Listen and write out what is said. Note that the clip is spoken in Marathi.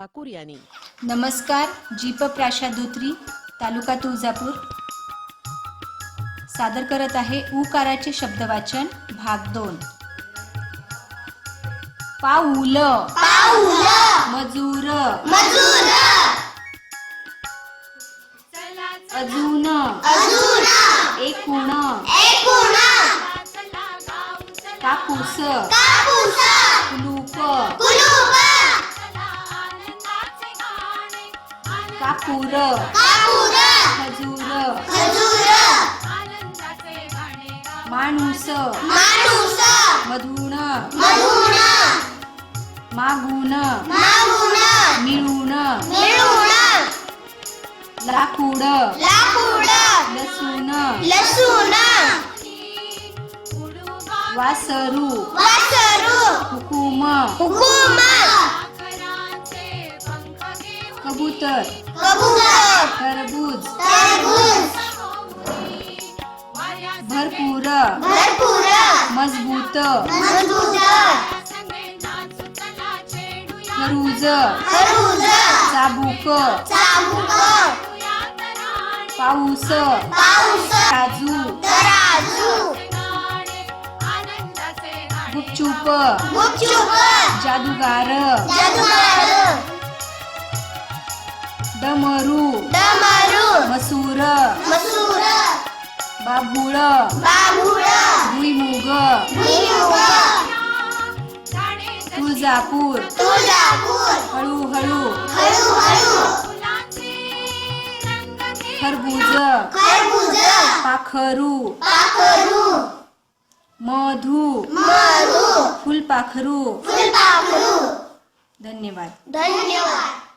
ठाकूर यांनी. नमस्कार जीप प्राशा धोत्री तालुका तुळजापूर. सादर करत आहे उकाराचे शब्दवाचन भाग दोन. पाऊल. मजूर. अजून. एकूण. कापूस. कुलूप कापूर. खजूर. माणूस. मधून मागून. मिळून. लाकूड. लसूण. लसूण. वासरू. वासरू. हुकूम हुकुम कबूतर. तरबूज. भरपूर. भरपूर. मजबूत. खरूज. खरूज. चाबूक. पाऊस. पाऊस. काजू गुपचूप. गुपचूप. जादूगार. जादूगार. डमरू डमरू मसूर मसूर बाभूळ बाभूळ भुईमुग भुईमुग तुळजापूर तुळजापूर हळूहळू हळूहळू खरबूज खरबूज पाखरू पाखरू मधू मधू फुलपाखरू. फुलपाखरू. धन्यवाद. धन्यवाद.